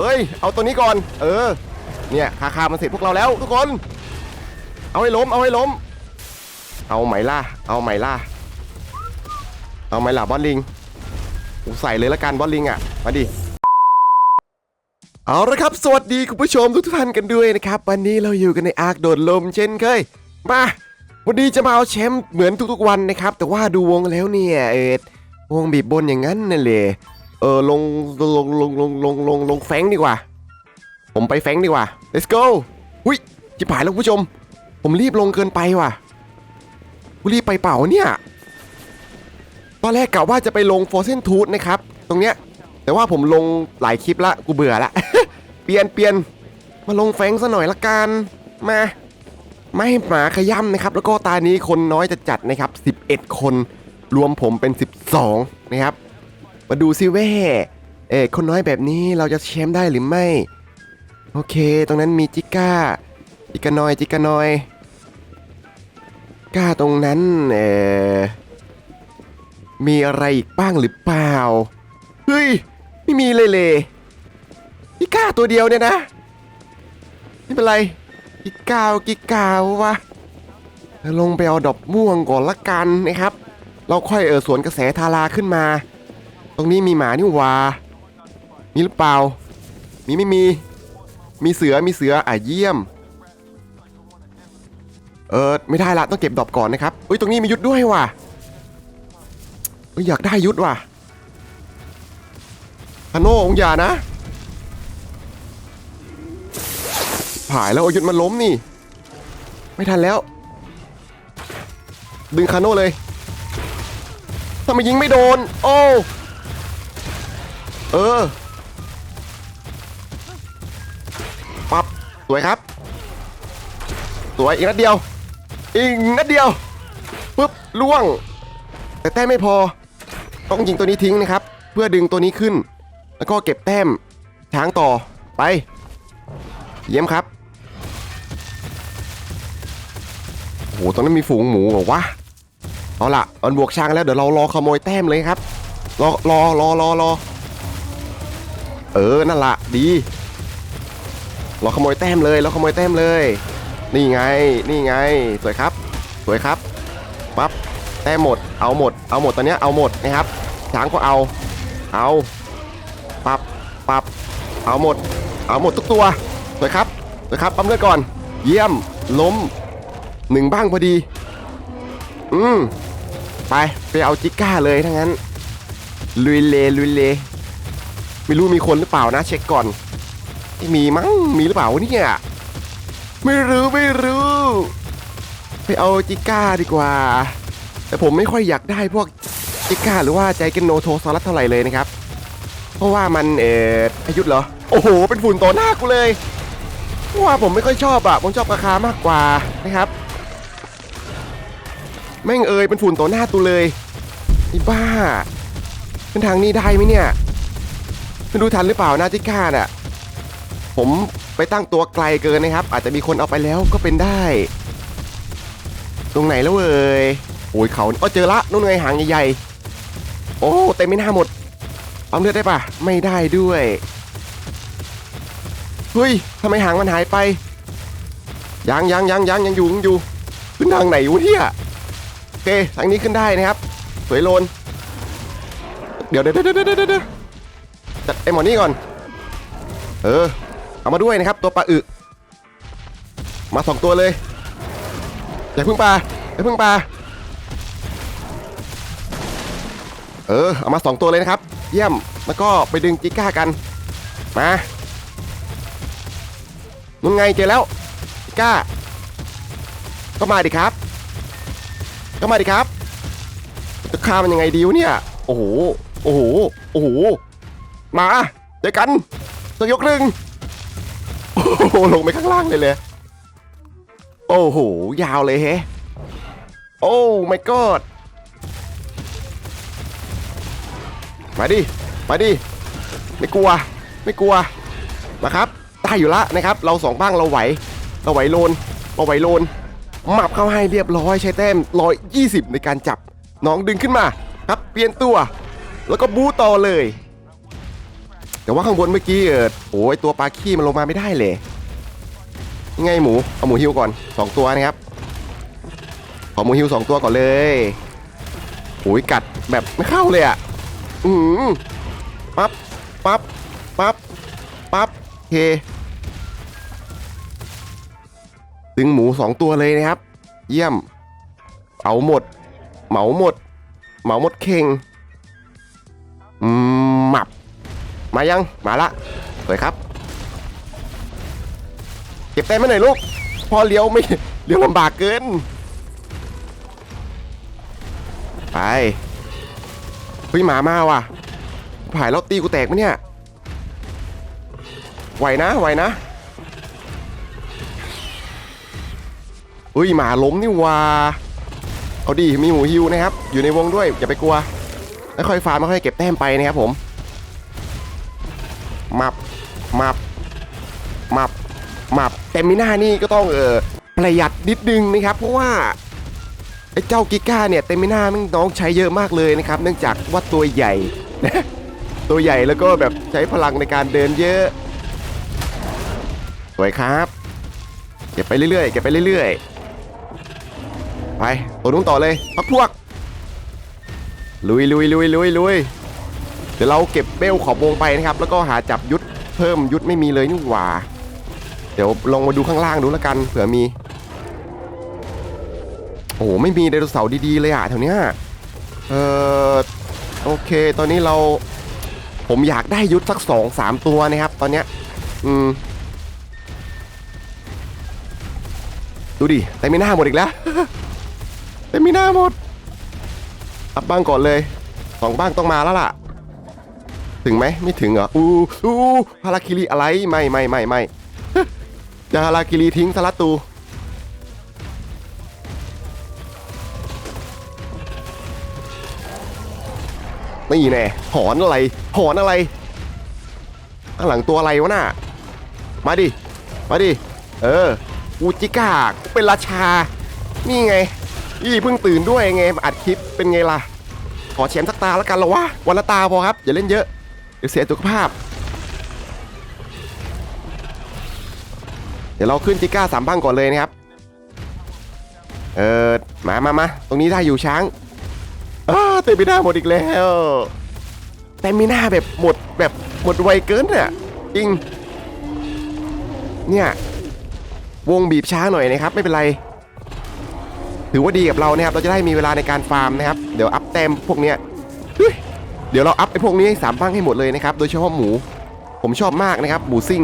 เอ้ย เอาตัวนี้ก่อน เออ เนี่ยคาคามันเสร็จพวกเราแล้วทุกคน เอาให้ล้ม เอาให้ล้ม เอาไหมล่ะ เอาไหมล่ะ เอาไหมล่ะบอลลิงกูใส่เลยละกันบอลลิงอะ มาดิ เอาละครับ สวัสดีคุณผู้ชมทุกท่านกันด้วยนะครับ วันนี้เราอยู่กันในอาร์คโดดลมเช่นเคย มา วันนี้จะมาเอาแชมป์เหมือนทุกๆวันนะครับ แต่ว่าดูวงแล้วเนี่ยเออวงบีบบนอย่างนั้นนั่นเลย เออลงลงลงลงลงลงลงแฟงดีกว่า ผมไปแฟงดีกว่า let's go หุยจิบหายแล้วคุณผู้ชม ผมรีบลงเกินไปว่ะรีบไปเป่าเนี่ยตอนแรกกะว่าจะไปลง Frozen Tooth นะครับ ตรงเนี้ย แต่ว่าผมลงหลายคลิปละกูเบื่อละ เปลี่ยนเปลี่ยนมาลงแฟงซะหน่อยละกันมาไม่ให้หมาขย่ำนะครับ แล้วก็ตานี้คนน้อยจะจัดนะครับ 11 คนรวมผมเป็น 12 นะครับ มาดูซิเว่เอ๊ะคนน้อยแบบนี้เราจะแชมป์ได้หรือไม่ โอเค ตรงนั้นมีจิก้า จิกานอย จิกานอย ก้าตรงนั้นเอ่อมีอะไรอีกบ้างหรือเปล่า เฮ้ย ไม่มีเลยเลยจิก้าตัวเดียวเนี่ยนะ ไม่เป็นไรกิกาวกิกาววะลงไปเอาดอกม่วงก่อนละกันนะครับ เราค่อยเออสวนกระแสทาราขึ้นมา ตรงนี้มีหมานี่วามีหรือเปล่า มีไม่มี มีเสือ มีเสือ อะเยี่ยม เออไม่ได้ละต้องเก็บดอกก่อนนะครับอุ้ยตรงนี้มียุทธด้วยว่ะอ้ยอยากได้ยุทธว่ะฮาโนองอย่านะ ผายแล้วอายุทธมันล้มนี่ ไม่ทันแล้ว ดึงคาโน่เลยทำไมยิงไม่โดน โอ้ เออปับสวยครับ สวยอีกนัดเดียว อีกนัดเดียวปุ๊บล่วง แต่แต้มไม่พอ ต้องยิงตัวนี้ทิ้งนะครับ เพื่อดึงตัวนี้ขึ้น แล้วก็เก็บแต้มช้างต่อไป เยี่ยมครับโอ้โหตรงนั้นมีฝูงหมูเหรอวะเอาล่ะมันบวกช้างแล้วเดี๋ยวเรารอขโมยแต้มเลยครับรอรอรอรอรอ เออนั่นละดี เราขโมยแต้มเลยเราขโมยแต้มเลย นี่ไงนี่ไงสวยครับ สวยครับปั๊บแต้มหมดเอาหมดเอาหมดตอนนี้เอาหมดนะครับช้างก็เอา เอาปับปับเอาหมด เอาหมดทุกตัวสวยครับสวยครับปั๊มเลือดก่อน เยี่ยมล้มหนึ่งบ้างพอดี อืมไปไปเอาจิก้าเลยทั้งนั้นลุยเลลุยเล ไม่รู้มีคนหรือเปล่านะ เช็คก่อนไม่มีมั้งมีหรือเปล่าเนี่ยไม่รู้ไม่รู้ ไปเอาจิก้าดีกว่า แต่ผมไม่ค่อยอยากได้พวกจิก้าหรือว่าใจเกนโนโทซอรัสเท่าไหร่เลยนะครับ เพราะว่ามันเอออายุเหรอ โอ้โห เป็นฝุ่นต่อหน้ากูเลยว่าผมไม่ค่อยชอบอะผมชอบราคามากกว่านะครับแม่งเอยเป็นฝุ่นต่อหน้าตูเลยไอ้บ้าเป็นทางนี้ได้ไหมเนี่ย ไม่รู้ทันหรือเปล่านาจิก้าน่ะ ผมไปตั้งตัวไกลเกินนะครับ อาจจะมีคนเอาไปแล้วก็เป็นได้ ตรงไหนแล้วเอ่ยโอ้ยเขาอ๋อเจอละนู่นไงหางใหญ่ๆโอ้เต็มไม่น่าหมดเอาเลือดได้ปะไม่ได้ด้วยเฮ้ยทำไมหางมันหายไปยังยังยังยังยังอยู่ยังอยู่ขึ้นทางไหนวะเนี่ยโอเคทางนี้ขึ้นได้นะครับสวยโลนเดี๋ยวเดี๋ยวเดี๋ยวเดี๋ยวเดี๋ยวเดี๋ยว จัดไอหมอนี่ก่อน เออ เอามาด้วยนะครับ ตัวปลาอึมาสองตัวเลย อย่าพึ่งปลาอย่าพึ่งปลาเออ เอามาสองตัวเลยนะครับ เยี่ยม แล้วก็ไปดึงจิก้ากัน มานุ่นไงเจอแล้วจิก้า ก็มาดิครับ ก็มาดิครับ จะฆ่ามันยังไงดีวะเนี่ย โอ้โห โอ้โห โอ้โห มาเจอกันจะยกหนึ่งโอ้โหลงไปข้างล่างเลยเลย โอ้โห ยาวเลยเฮโอ้ my god มาดิ มาดิ ไม่กลัว ไม่กลัว มาครับ ได้อยู่ละนะครับ เราสองบ้างเราไหว เราไหวโลน เราไหวโลนหมับเข้าให้เรียบร้อยใช้แต้มร้อยยี่สิบในการจับ น้องดึงขึ้นมา ครับ เปลี่ยนตัว แล้วก็บูต่อเลย แต่ว่าข้างบนเมื่อกี้เออโอ้ยตัวปลาขี้มันลงมาไม่ได้เลยยังไงหมูเอาหมูฮิวก่อนสองตัวนะครับขอหมูฮิวสองตัวก่อนเลยโอ้ยกัดแบบไม่เข้าเลยอะอืมปั๊บปั๊บปั๊บปั๊บเคดึงหมูสองตัวเลยนะครับ เยี่ยมเอาหมด เหมาหมด เหมาหมดเข่งอืมหมับ มายัง มาละสวยครับ เก็บแต้มไม่หน่อยลูก พอเลี้ยวไม่เลี้ยวลำบากเกิน ไปเฮ้ยหมามาว่ะผ่ายแล้วตีกูแตกไหมเนี่ย ไหวนะไหวนะเฮ้ยหมาล้มนี่ว่าเอาดีมีหมูฮิวนะครับ อยู่ในวงด้วยอย่าไปกลัวแล้วค่อยฟาร์มแล้วค่อยเก็บแต้มไปนะครับผม มับมับมับมับแต่มิน่านี่ก็ต้องเออประหยัดนิดนึงนะครับ เพราะว่าไอ้เจ้ากิก้าเนี่ยเตมิน่ามันน้องใช้เยอะมากเลยนะครับ เนื่องจากว่าตัวใหญ่ตัวใหญ่แล้วก็แบบใช้พลังในการเดินเยอะสวยครับเก็บไปเรื่อยๆเก็บไปเรื่อยๆไปตัวนู้นต่อเลยพักพวกลุยลุยลุยลุยลุย เดี๋ยวเราเก็บเบลขอบวงไปนะครับ แล้วก็หาจับยุทธเพิ่มยุทธไม่มีเลยนี่หว่า เดี๋ยวลองมาดูข้างล่างดูแล้วกันเผื่อมี โอ้โหไม่มีไดโนเสาร์ดีๆเลยอะแถวเนี้ยเออโอเค ตอนนี้เราผมอยากได้ยุทธสักสองสามตัวนะครับ ตอนเนี้ยอืมดูดิแต่มีหน้าหมดอีกแล้วแต่มีหน้าหมดอัพบ้างก่อนเลยสองบ้างต้องมาแล้วล่ะ ถึงไหมไม่ถึงเหรออู้อู้ฮาราคิริอะไรไม่ไม่ไม่ไม่จะฮาราคิริทิ้งสลัดตูนี่แน่หอนอะไร หอนอะไรข้างหลังตัวอะไรวะน่ะ มาดิ มาดิ เอออูจิกากเป็นราชา นี่ไง อีเพิ่งตื่นด้วยไง อัดคลิปเป็นไงล่ะ ขอแชมป์สักตาแล้วกันหรอวะ วันละตาพอครับ อย่าเล่นเยอะ ดี๋ยวเสียสุขภาพ เดี๋ยวเราขึ้นจิก้าสามบ้างก่อนเลยนะครับ เออมามามาตรงนี้ได้อยู่ช้างอ้าเต็มไปหน้าหมดอีกแล้วเต็มมีหน้าแบบหมดแบบหมดไวเกินอะจริง เนี่ย วงบีบช้าหน่อยนะครับ ไม่เป็นไร ถือว่าดีกับเรานะครับ เราจะได้มีเวลาในการฟาร์มนะครับ เดี๋ยวอัพแต้มพวกเนี้ย เดี๋ยวเราอัพไอ้พวกนี้ให้สามบ้างให้หมดเลยนะครับ โดยเฉพาะหมู ผมชอบมากนะครับ หมูซิ่ง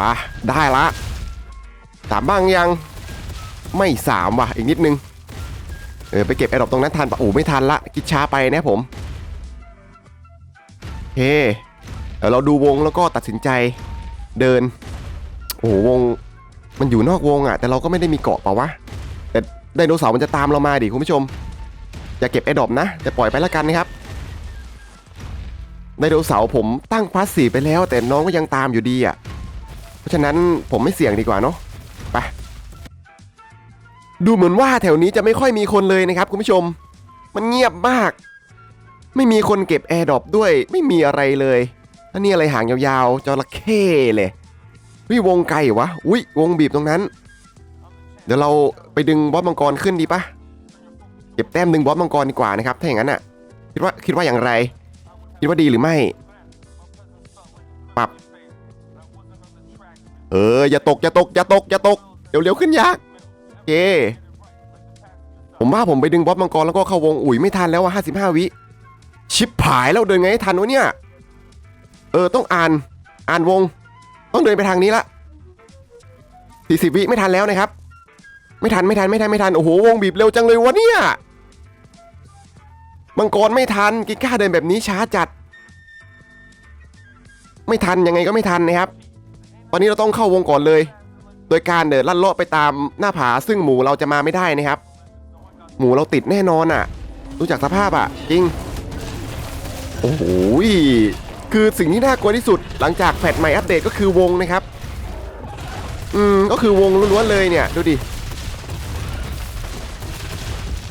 ปะได้ละสามบ้างยังไม่สามว่ะอีกนิดนึง เออไปเก็บแอร์ดอปตรงนั้นทันปะโอ้ไม่ทันละคิดช้าไปนะผมโอเคเดี๋ยวเราดูวงแล้วก็ตัดสินใจเดิน โอ้โหวงมันอยู่นอกวงอะ แต่เราก็ไม่ได้มีเกาะเปล่าวะแต่ไดโนเสาร์มันจะตามเรามาดิคุณผู้ชม อย่าเก็บแอร์ดอปนะแต่ปล่อยไปล้วกันนะครับไดโนเสาผมตั้งพาสซีไปแล้ว แต่น้องก็ยังตามอยู่ดีอะ เพราะฉะนั้นผมไม่เสี่ยงดีกว่าเนาะไปดูเหมือนว่าแถวนี้จะไม่ค่อยมีคนเลยนะครับคุณผู้ชม มันเงียบมาก ไม่มีคนเก็บแอร์ดรอปด้วย ไม่มีอะไรเลยอันนี้อะไรหางยาวๆจระเข้เลยวิวงไก่วะอุ้ยวงบีบตรงนั้น เดี๋ยวเราไปดึงบอสมังกรขึ้นดีปะ เก็บแต้มดึงบอสมังกรดีกว่านะครับ ถ้าอย่างนั้นอะ คิดว่าคิดว่าอย่างไร คิดว่าดีหรือไม่ ปรับ เออ อย่าตก อย่าตก อย่าตก อย่าตก เดี๋ยวเร็วขึ้นยากโอเค ผมว่าผมไปดึงบอสมังกรแล้วก็เข้าวงอุ๋ยไม่ทันแล้วอะห้าสิบห้าวิ ชิปหายแล้วเดินไงให้ทันวะเนี่ย เออต้องอ่าน อ่านวง ต้องเดินไปทางนี้ละสี่สิบวิไม่ทันแล้วนะครับ ไม่ทันไม่ทันไม่ทันไม่ทันโอ้โหวงบีบเร็วจังเลยวะเนี่ย มังกรไม่ทันกิก้าเดินแบบนี้ช้าจัด ไม่ทันยังไงก็ไม่ทันนะครับ ตอนนี้เราต้องเข้าวงก่อนเลย โดยการเดินลัดเลาะไปตามหน้าผาซึ่งหมูเราจะมาไม่ได้นะครับ หมูเราติดแน่นอนอะ รู้จักสภาพอะ จริง โอ้โหคือสิ่งที่น่ากลัวที่สุดหลังจากแพทใหม่อัปเดตก็คือวงนะครับ อืมก็คือวงล้วนๆเลยเนี่ย ดูดิ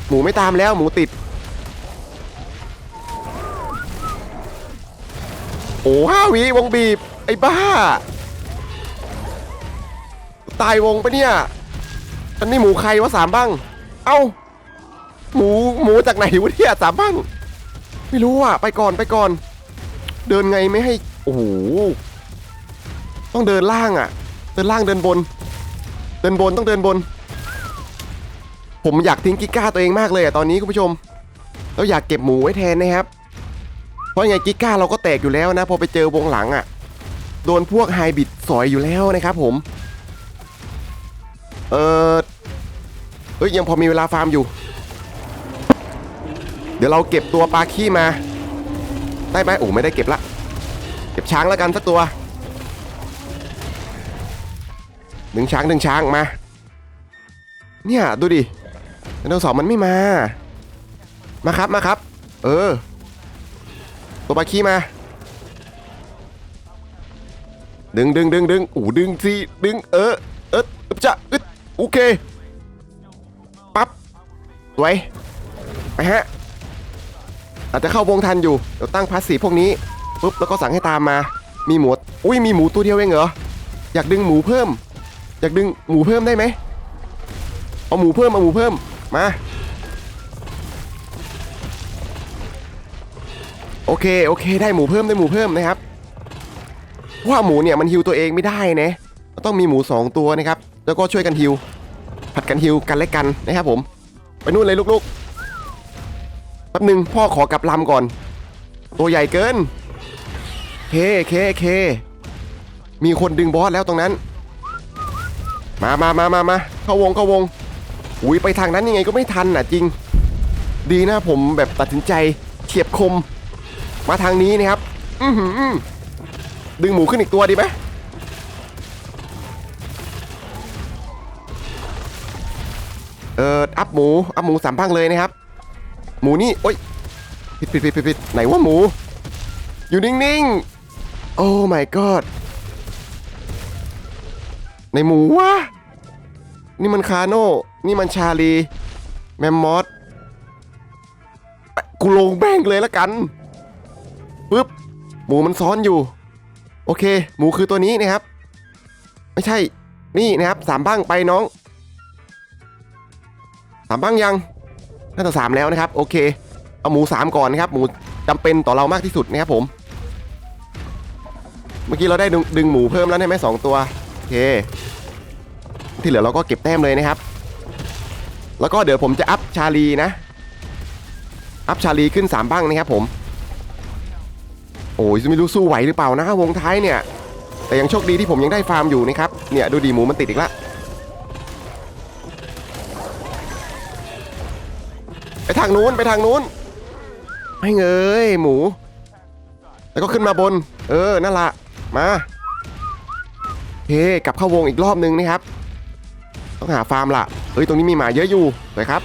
หมูไม่ตามแล้วหมูติด อ้ห้าวิวงบีบ ไอ้บ้า ตายวงปะเนี่ย อันนี้หมูใครวะสามบ้าง เอ้า หมูหมูจากไหนวะเนี่ยสามบ้าง ไม่รู้อะ ไปก่อนไปก่อน เดินไงไม่ให้ โอ้โห ต้องเดินล่างอะ เดินล่างเดินบน เดินบนต้องเดินบน ผมอยากทิ้งกิก้าตัวเองมากเลยอะตอนนี้คุณผู้ชมเราอยากเก็บหมูไว้แทนนะครับ เพราะยังไงกิก้าเราก็แตกอยู่แล้วนะ พอไปเจอวงหลังอะ โดนพวกไฮบิดสอยอยู่แล้วนะครับผม เออเอ้ยยังพอมีเวลาฟาร์มอยู่ เดี๋ยวเราเก็บตัวปลาขี้มา ได้ไหมโอ้ไม่ได้เก็บละ เก็บช้างแล้วกันสักตัวดึงช้างดึงช้างมา เนี่ยดูดิไดโนเสาร์มันไม่มา มาครับมาครับ เออ ตัวปลาขี้มา ดึงดึงดึงดึงอู้ดึงสิดึงเออเอออึบจะอึดโอเคปั๊บสวยไปฮะอาจจะเข้าวงทันอยู่เดี๋ยวตั้งพาสซีพวกนี้ปุ๊บแล้วก็สั่งให้ตามมา มีหมูอุ้ยมีหมูตัวเดียวเองเหรออยากดึงหมูเพิ่ม อยากดึงหมูเพิ่มได้ไหมเอาหมูเพิ่มเอาหมูเพิ่มมา โอเคโอเค ได้หมูเพิ่มได้หมูเพิ่มนะครับว่าหมูเนี่ยมันฮิวตัวเองไม่ได้นะต้องมีหมู 2 ตัวนะครับ แล้วก็ช่วยกันฮิวผัดกันฮิวกันและกันนะครับผม ไปนู่นเลยลูกๆแป๊บหนึงพ่อขอกลับลำก่อน ตัวใหญ่เกินเคเคเคมีคนดึงบอสแล้วตรงนั้น มามามามามาเข้าวงเข้าวงอุ้ยไปทางนั้นยังไงก็ไม่ทันน่ะจริง ดีนะผมแบบตัดสินใจเฉียบคม มาทางนี้นะครับ อือหืออื้อดึงหมูขึ้นอีกตัวดีไหมเอออัพหมู อัพหมูสามพังเลยนะครับ หมูนี่ โอ๊ยผิดผิดผิดผิดผิดไหนว่าหมู อยู่นิ่งๆ โอ้ my god ในหมูวะ นี่มันคาโน่ นี่มันชาลี แมมมอสกูลงแบงเลยละกัน ปึ๊บหมูมันซ้อนอยู่ โอเค หมูคือตัวนี้นะครับ ไม่ใช่ นี่นะครับสามบ้างไปน้องสามบ้างยังน่าจะสามแล้วนะครับ โอเค เอาหมูสามก่อนนะครับ หมูจำเป็นต่อเรามากที่สุดนะครับผม เมื่อกี้เราได้ดึงดึงหมูเพิ่มแล้วใช่ไหมสองตัว โอเค ที่เหลือเราก็เก็บแต้มเลยนะครับ แล้วก็เดี๋ยวผมจะอัพชาลีนะ อัพชาลีขึ้นสามบ้างนะครับผม โอ้ยไม่รู้สู้ไหวหรือเปล่านะวงท้ายเนี่ย แต่ยังโชคดีที่ผมยังได้ฟาร์มอยู่นะครับ เนี่ยดูดีหมูมันติดอีกละไปทางนู้นไปทางนู้นไม่เงยหมู แล้วก็ขึ้นมาบน เออนั่นละมาเฮ้กลับเข้าวงอีกรอบนึงนะครับ ต้องหาฟาร์มละเฮ้ยตรงนี้มีหมาเยอะอยู่เลยครับ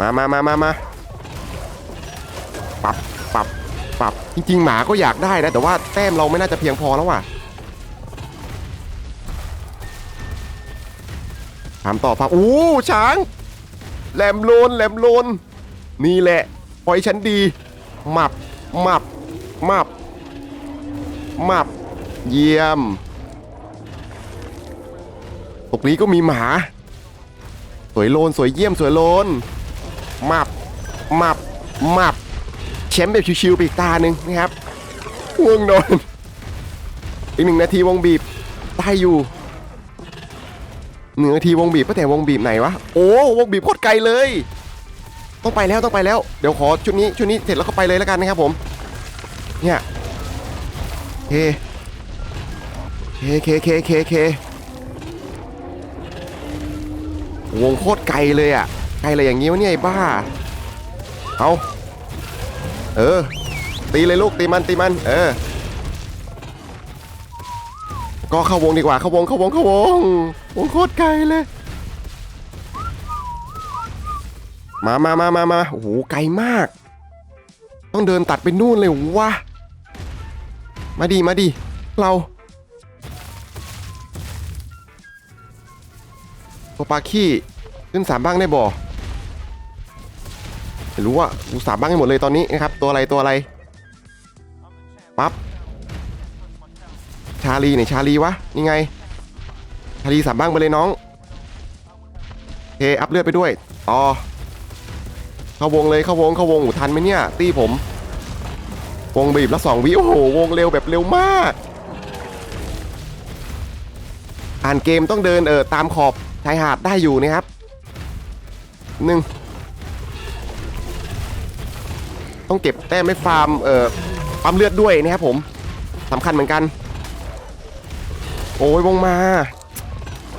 มามามามามาปับ จริงๆ หมาก็อยากได้นะ แต่ว่าแต้มเราไม่น่าจะเพียงพอแล้วว่ะถามต่อฟังอู้ช้าง แหลมโลนแหลมโลน นี่แหละปล่อยฉันดีหมับหมับหมับหมับ เยี่ยมตรงนี้ก็มีหมา สวยโลน สวยเยี่ยมสวยโลนหมับหมับหมับ ชมป์แบบชิวๆไปอีกตาหนึ่งนะครับง่วงนอนอีกหนึ่งนาทีวงบีบได้อยู่หนึ่งนาทีวงบีบก็แต่วงบีบไหนวะโอ้วงบีบโคตรไกลเลย ต้องไปแล้วต้องไปแล้วเดี๋ยวขอชุดนี้ชุดนี้เสร็จแล้วก็ไปเลยแล้วกันนะครับผมเนี่ยเคเคเคเคเคเควงโคตรไกลเลยอะไกลเลยอย่างงี้วะเนี่ยไอ้บ้าเอา เออ ตีเลยลูกตีมันตีมัน เออ ก็เข้าวงดีกว่าเข้าวงเข้าวงเข้าวงวงโคตรไกลเลย มามามามามาโอ้โหไกลมาก ต้องเดินตัดไปนู่นเลยวะมาดีมาดีเราตัวปลาขี้ขึ้นสามบ้างได้บ่ ไม่รู้ว่ากูสาบบ้างให้หมดเลยตอนนี้นะครับ ตัวอะไรตัวอะไรปั๊บชาลีไหนชาลีวะนี่ไง ชาลีสามบ้างไปเลยน้องเคอัพเลือดไปด้วยต่อเข้าวงเลยเข้าวงเข้าวงหูทันไหมเนี่ย ตีผม วงบีบแล้วสองวิโอ้โหวงเร็วแบบเร็วมาก อ่านเกมต้องเดินเออตามขอบชายหาดได้อยู่นะครับหนึ่ง ต้องเก็บแต้มไม่ฟาร์มเอ่อปั๊มเลือดด้วยนะครับผมสำคัญเหมือนกัน โอ้ยวงมา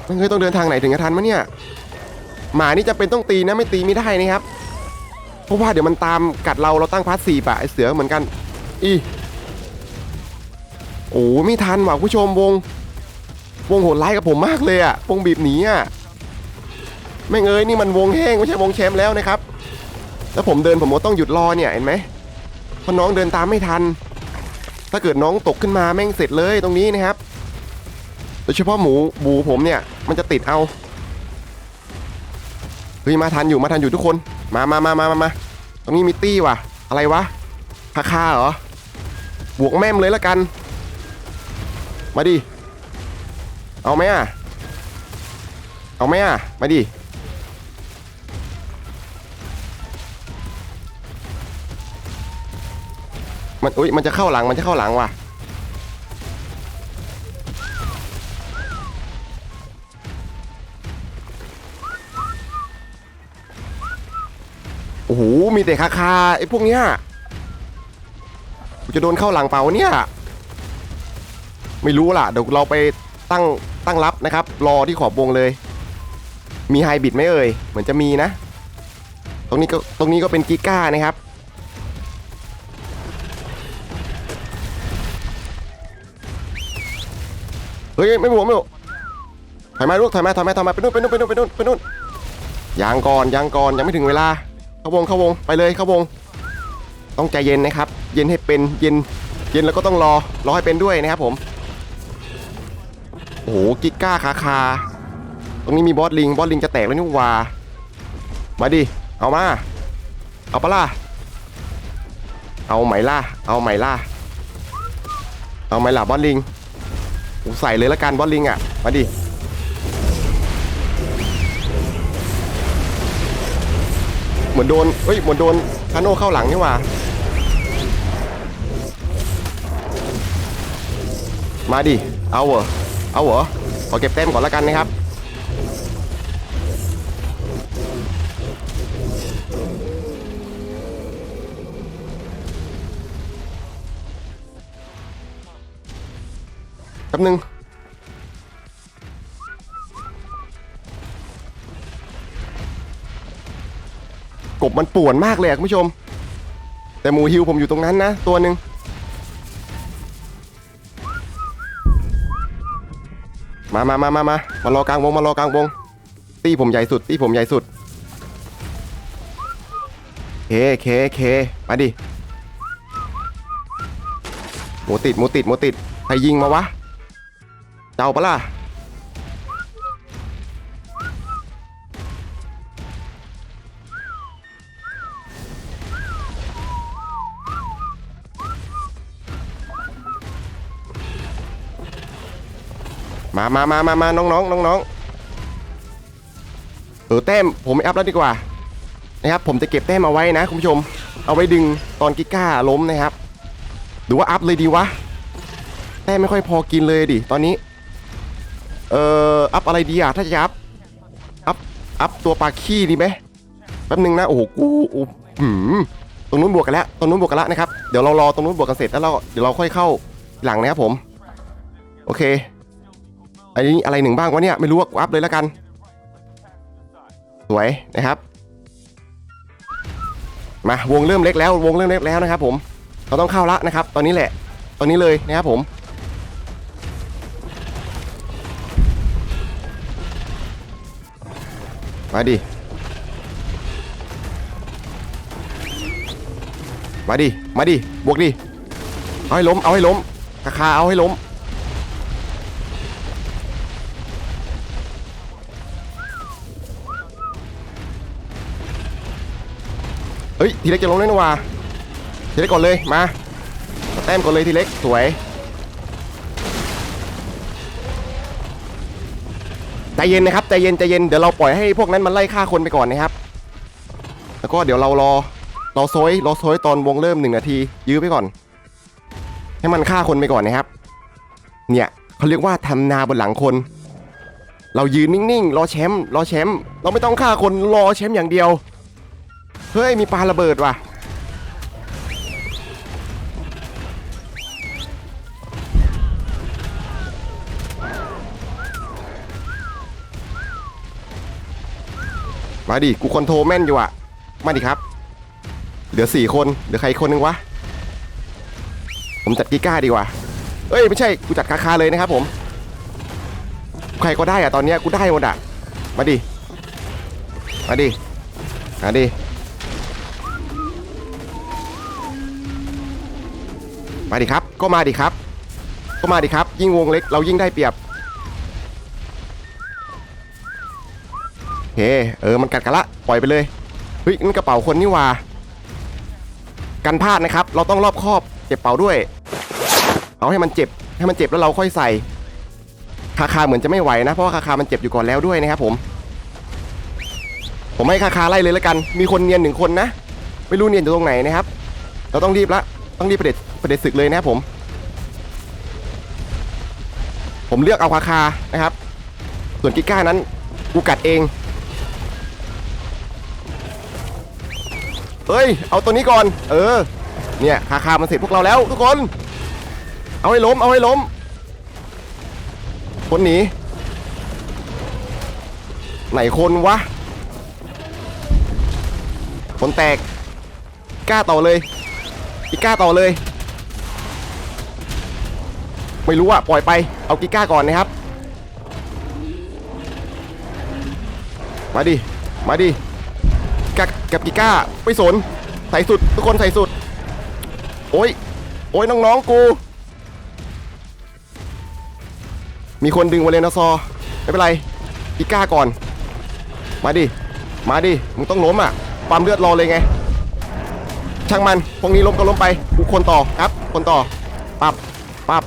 ไม่เคยต้องเดินทางไหนถึงจะทันมะเนี่ยหมานี่จะเป็นต้องตีนะไม่ตีไม่ได้นะครับเพราะว่าเดี๋ยวมันตามกัดเราเราตั้งพาสซีฟอะไอเสือเหมือนกัน อีโอ้ไม่ทันว่ะคุณผู้ชมวง วงโหดร้ายกับผมมากเลยอะวงบีบหนีอะแม่งเอ้ยนี่มันวงแห้งไม่ใช่วงแชมป์แล้วนะครับ แล้วผมเดินผมก็ต้องหยุดรอเนี่ยเห็นไหมเพราะน้องเดินตามไม่ทัน ถ้าเกิดน้องตกขึ้นมาแม่งเสร็จเลยตรงนี้นะครับ โดยเฉพาะหมูหมูผมเนี่ย มันจะติดเอาเฮ้ยมาทันอยู่มาทันอยู่ทุกคน มามามามามามาตรงนี้มีตี้ว่ะ อะไรวะคาคาเหรอบวกแม่มเลยละกัน มาดิ เอาไหมอะ เอาไหมอะ มาดิ มันอุ้ยมันจะเข้าหลังมันจะเข้าหลังว่ะโอ้โหมีแต่คาคาไอ้พวกเนี้ยกูจะโดนเข้าหลังเปล่าเนี่ยไม่รู้ล่ะเดี๋ยวเราไปตั้งตั้งรับนะครับ รอที่ขอบวงเลย มีไฮบิดไหมเอ่ยเหมือนจะมีนะ ตรงนี้ก็ตรงนี้ก็เป็นกิก้านะครับ เฮ้ยไม่หมวไม่หมวถอยมาลูกถอยมาถอยมาถอยมาไปนู่นไปนู่นไปนู่นไปนู่นไปนู่นยังก่อนยังก่อนยังไม่ถึงเวลาเข้าวงเข้าวงไปเลยเข้าวง ต้องใจเย็นนะครับ เย็นให้เป็นเย็นเย็นแล้วก็ต้องรอรอให้เป็นด้วยนะครับผมโอ้โหกิก้าคาคาตรงนี้มีบอสลิงบอสลิงจะแตกแล้วนี่วามาดิเอามาเอาปะล่ะเอาไหมล่ะเอาไหมล่ะเอาไหมล่ะบอสลิงูใส่เลยละกันบอลลิงอะ มาดิ เหมือนโดนเฮ้ย เหมือนโดนคาโน่เข้าหลังนี่หว่า มาดิ เอาเหรอ เอาเหรอ ขอเก็บเต็มก่อนละกันนะครับ ป๊บนึงกบมันป่วนมากเลยคุณผู้ชม แต่หมูฮิวผมอยู่ตรงนั้นนะ ตัวหนึ่งมามามามามามารอกลางวงมารอกลางวง ตีผมใหญ่สุด ตีผมใหญ่สุดเคเคเคมาดิหมูติดหมูติดหมูติดใครยิงมาวะ เจ้าปะล่ะมามามามามาน้องน้องน้องน้องเออแต้มผมไม่อัพแล้วดีกว่า นะครับ ผมจะเก็บแต้มเอาไว้นะคุณผู้ชม เอาไว้ดึงตอนกิก้าล้มนะครับ หรือว่าอัพเลยดีวะ แต้มไม่ค่อยพอกินเลยดิ ตอนนี้ เอ่ออัพอะไรดีอะถ้าจะอัพอัพอัพตัวปลาขี้ดีไหมแป๊บนึงนะโอ้โหกูอืมตรงนู้นบวกกันแล้วตรงนู้นบวกกันแล้วนะครับเดี๋ยวเรารอตรงนู้นบวกกันเสร็จแล้วเราเดี๋ยวเราค่อยเข้าหลังนะครับผม โอเคอันนี้อะไรหนึ่งบ้างวะเนี่ยไม่รู้ว่ากูอัพเลยแล้วกัน สวยนะครับมาวงเริ่มเล็กแล้ววงเริ่มเล็กแล้วนะครับผมเราต้องเข้าละนะครับ ตอนนี้แหละ ตอนนี้เลยนะครับผม มาดิ มาดิ มาดิ บวกดิ เอาให้ล้ม เอาให้ล้มคาคาเอาให้ล้ม เฮ้ย ทีเล็กจะลงได้นะว่าทีเล็กก่อนเลย มา แต้มก่อนเลยทีเล็ก สวย ใจเย็นนะครับใจเย็นใจเย็นเดี๋ยวเราปล่อยให้พวกนั้นมันไล่ฆ่าคนไปก่อนนะครับ แล้วก็เดี๋ยวเรารอรอโซยรอโซยตอนวงเริ่มหนึ่งนาที ยื้อไปก่อน ให้มันฆ่าคนไปก่อนนะครับ เนี่ยเขาเรียกว่าทำนาบนหลังคน เรายืนนิ่งๆรอแชมป์รอแชมป์เราไม่ต้องฆ่าคนรอแชมป์อย่างเดียวเฮ้ยมีปลาระเบิดว่ะ มาดิกูคอนโทรแม่นอยู่อะมาดิครับ เหลือสี่คนเหลือใครคนนึงวะ ผมจัดกีก้าดีกว่า เอ้ยไม่ใช่กูจัดคาคาเลยนะครับผม ใครก็ได้อะตอนนี้กูได้หมดอะมาดิ มาดิ มาดิ มาดิครับ ก็มาดิครับ ก็มาดิครับ ยิ่งวงเล็กเรายิ่งได้เปรียบ เคเออมันกัดกันละปล่อยไปเลยเฮ้ยนั่นกระเป๋าคนนี่ว่ากันพลาดนะครับ เราต้องรอบคอบเก็บเป๋าด้วย เอาให้มันเจ็บให้มันเจ็บแล้วเราค่อยใส่คาคาเหมือนจะไม่ไหวนะเพราะว่าคาคามันเจ็บอยู่ก่อนแล้วด้วยนะครับผม ผมให้คาคาไล่เลยแล้วกัน มีคนเนียนหนึ่งคนนะไม่รู้เนียนอยู่ตรงไหนนะครับ เราต้องรีบละต้องรีบประเด็จประเด็จศึกเลยนะครับผม ผมเลือกเอาคาคานะครับ ส่วนกิก้านั้นกูกัดเอง เอ้ย เอาตัวนี้ก่อน เออ เนี่ยคาคามันเสร็จพวกเราแล้วทุกคน เอาให้ล้ม เอาให้ล้มคนหนีไหนคนวะ คนแตก กล้าต่อเลยกิก้าต่อเลย ไม่รู้อะปล่อยไป เอากิก้าก่อนนะครับ มาดิ มาดิ กับกับกิก้าไม่สนใส่สุด ทุกคนใส่สุด โอ้ย โอ้ยน้องๆกู มีคนดึงวาเลนซอไม่เป็นไรกิก้าก่อน มาดิ มาดิ มึงต้องล้มอะปั๊มเลือดรอเลยไง ช่างมันพวกนี้ล้มก็ล้มไปกูคนต่อครับ คนต่อ ปับปับ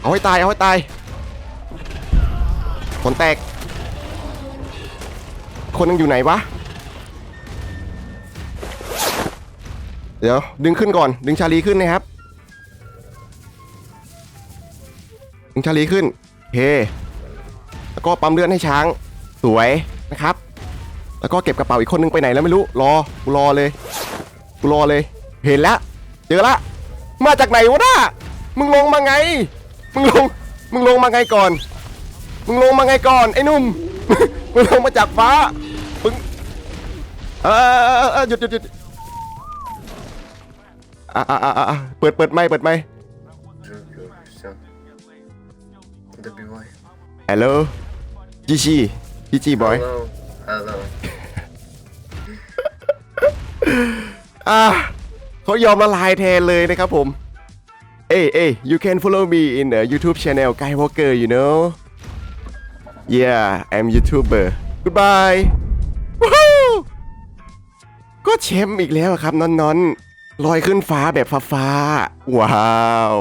เอาให้ตาย เอาให้ตาย คนแตก คนนึงอยู่ไหนวะ เดี๋ยว ดึงขึ้นก่อน ดึงชาลีขึ้นนะครับ ดึงชาลีขึ้นเคแล้วก็ปั๊มเลือดให้ช้าง สวยนะครับ แล้วก็เก็บกระเป๋าอีกคนนึงไปไหนแล้วไม่รู้ รอ กูรอเลย กูรอเลย เห็นแล้ว เจอละ มาจากไหนวะน่ามึงลงมาไง มึงลง มึงลงมาไงก่อน มึงลงมาไงก่อนไอ้หนุ่ม มึงลงมาจากฟ้า มึงเออเออเออเออหยุดหยุดหยุดอะอะอะอะเปิดเปิดไมค์เปิดไมค์ The B-boy. Hello GG GG boy Hello. Hello. อะเขายอมละลายแทนเลยนะครับผม เอ้ยเอ้ย you can follow me in the YouTube channel Guy Walker you know yeah I'm YouTuber goodbye Woohoo ก็เชมอีกแล้วครับนอนๆลอยขึ้นฟ้าแบบฟ้าๆว้าว